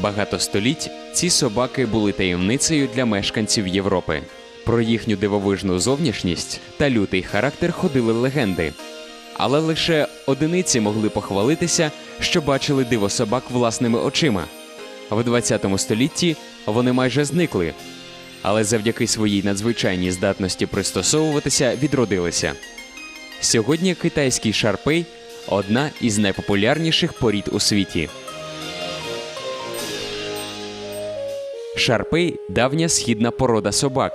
Багато століть ці собаки були таємницею для мешканців Європи. Про їхню дивовижну зовнішність та лютий характер ходили легенди. Але лише одиниці могли похвалитися, що бачили диво собак власними очима. В 20 столітті вони майже зникли, але завдяки своїй надзвичайній здатності пристосовуватися відродилися. Сьогодні китайський шарпей одна із найпопулярніших порід у світі. Шарпей давня східна порода собак.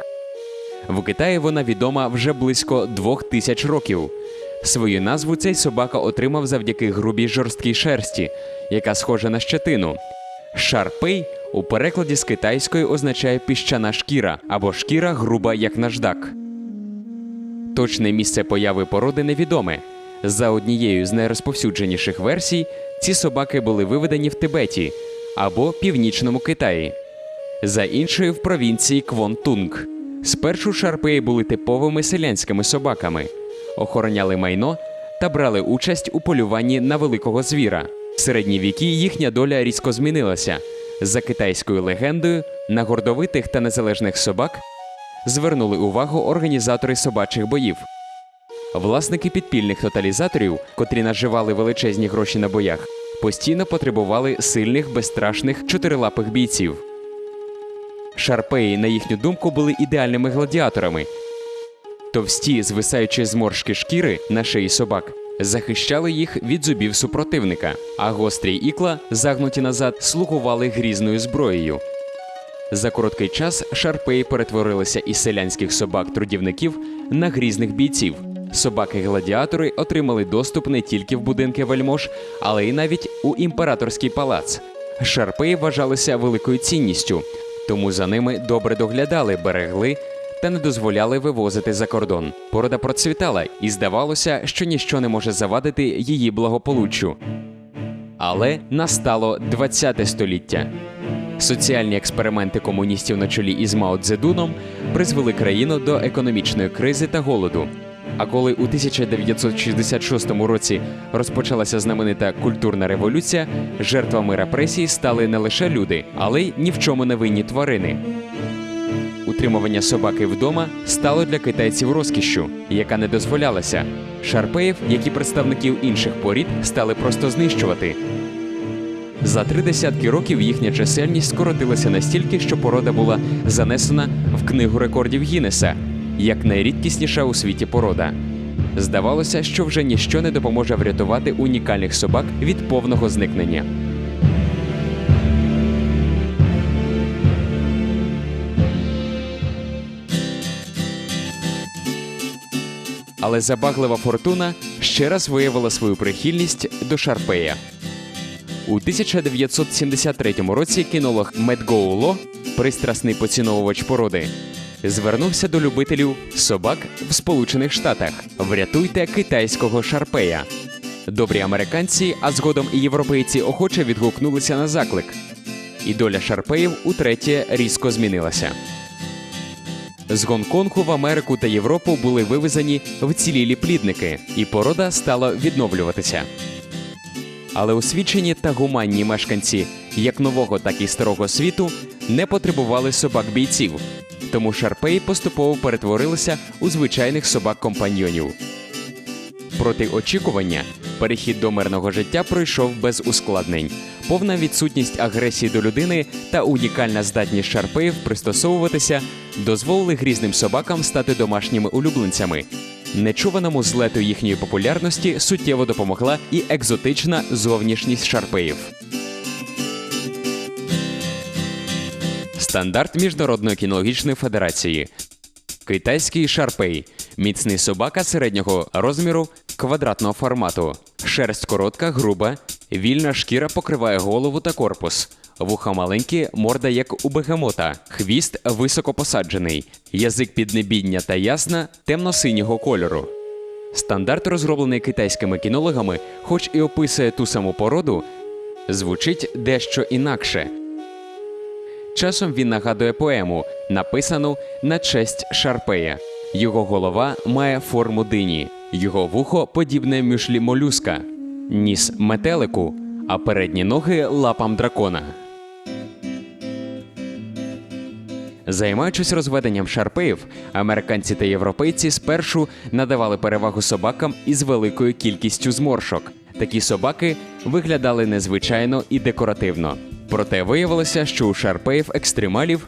В Китаї вона відома вже близько двох тисяч років. Свою назву цей собака отримав завдяки грубій жорсткій шерсті, яка схожа на щетину. Шарпей у перекладі з китайської означає піщана шкіра або шкіра груба як наждак. Точне місце появи породи невідоме. За однією з найрозповсюдженіших версій, ці собаки були виведені в Тибеті або Північному Китаї. За іншою в провінції Квонтунг. Спершу шарпеї були типовими селянськими собаками, охороняли майно та брали участь у полюванні на великого звіра. В середні віки їхня доля різко змінилася. За китайською легендою, на гордовитих та незалежних собак звернули увагу організатори собачих боїв. Власники підпільних тоталізаторів, котрі наживали величезні гроші на боях, постійно потребували сильних, безстрашних чотирилапих бійців. Шарпеї, на їхню думку, були ідеальними гладіаторами. Товсті, звисаючі зморшки шкіри на шиї собак, захищали їх від зубів супротивника, а гострі ікла, загнуті назад, слугували грізною зброєю. За короткий час шарпеї перетворилися із селянських собак-трудівників на грізних бійців. Собаки-гладіатори отримали доступ не тільки в будинки вельмож, але й навіть у імператорський палац. Шарпеї вважалися великою цінністю, тому за ними добре доглядали, берегли та не дозволяли вивозити за кордон. Порода процвітала, і здавалося, що ніщо не може завадити її благополуччю. Але настало 20 століття. Соціальні експерименти комуністів на чолі із Мао Цзедуном призвели країну до економічної кризи та голоду. А коли у 1966 році розпочалася знаменита культурна революція, жертвами репресій стали не лише люди, але й ні в чому не винні тварини. Утримування собаки вдома стало для китайців розкішшю, яка не дозволялася. Шарпеїв, як і представників інших порід, стали просто знищувати. За три десятки років їхня чисельність скоротилася настільки, що порода була занесена в книгу рекордів Гіннеса як найрідкісніша у світі порода. Здавалося, що вже ніщо не допоможе врятувати унікальних собак від повного зникнення. Але забаглива фортуна ще раз виявила свою прихильність до Шарпея. У 1973 році кінолог Мет Гоуло, пристрасний поціновувач породи, звернувся до любителів собак в Сполучених Штатах. Врятуйте китайського шарпея. Добрі американці, а згодом і європейці охоче відгукнулися на заклик. І доля шарпеїв утретє різко змінилася. З Гонконгу в Америку та Європу були вивезені вцілілі плідники, і порода стала відновлюватися. Але освічені та гуманні мешканці як нового, так і старого світу не потребували собак-бійців, тому шарпеї поступово перетворилися у звичайних собак-компаньйонів. Проти очікування перехід до мирного життя пройшов без ускладнень. Повна відсутність агресії до людини та унікальна здатність шарпеїв пристосовуватися дозволили грізним собакам стати домашніми улюбленцями. Нечуваному злету їхньої популярності суттєво допомогла і екзотична зовнішність шарпеїв. Стандарт Міжнародної кінологічної федерації. Китайський шарпей міцний собака середнього розміру квадратного формату. Шерсть коротка, груба, вільна шкіра покриває голову та корпус. Вуха маленькі, морда як у бегемота, хвіст високо посаджений, язик піднебіння та ясна темно-синього кольору. Стандарт, розроблений китайськими кінологами, хоч і описує ту саму породу, звучить дещо інакше. Часом він нагадує поему, написану на честь Шарпея. Його голова має форму дині, його вухо подібне мюшлі молюска, ніс метелику, а передні ноги лапам дракона. Займаючись розведенням шарпеїв, американці та європейці спершу надавали перевагу собакам із великою кількістю зморшок. Такі собаки виглядали незвичайно і декоративно. Проте виявилося, що у шарпеїв екстремалів,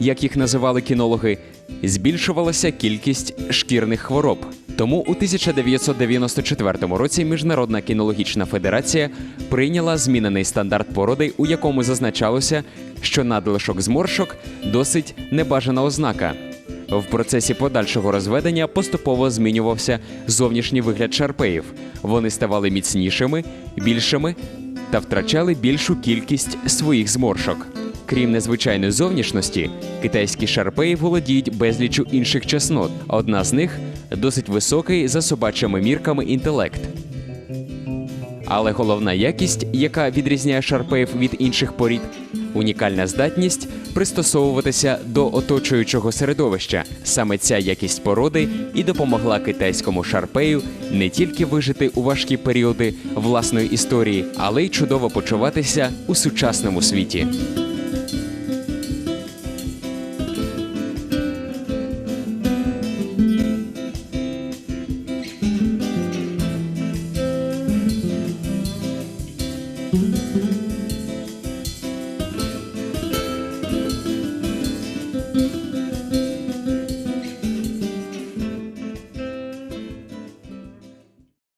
як їх називали кінологи, збільшувалася кількість шкірних хвороб. Тому у 1994 році Міжнародна кінологічна федерація прийняла змінений стандарт породи, у якому зазначалося, що надлишок зморшок досить небажана ознака. В процесі подальшого розведення поступово змінювався зовнішній вигляд шарпеїв. Вони ставали міцнішими, більшими та втрачали більшу кількість своїх зморшок. Крім незвичайної зовнішності, китайські шарпеї володіють безлічу інших чеснот. Одна з них досить високий за собачими мірками інтелект. Але головна якість, яка відрізняє шарпеїв від інших порід, унікальна здатність пристосовуватися до оточуючого середовища. Саме ця якість породи і допомогла китайському шарпею не тільки вижити у важкі періоди власної історії, але й чудово почуватися у сучасному світі.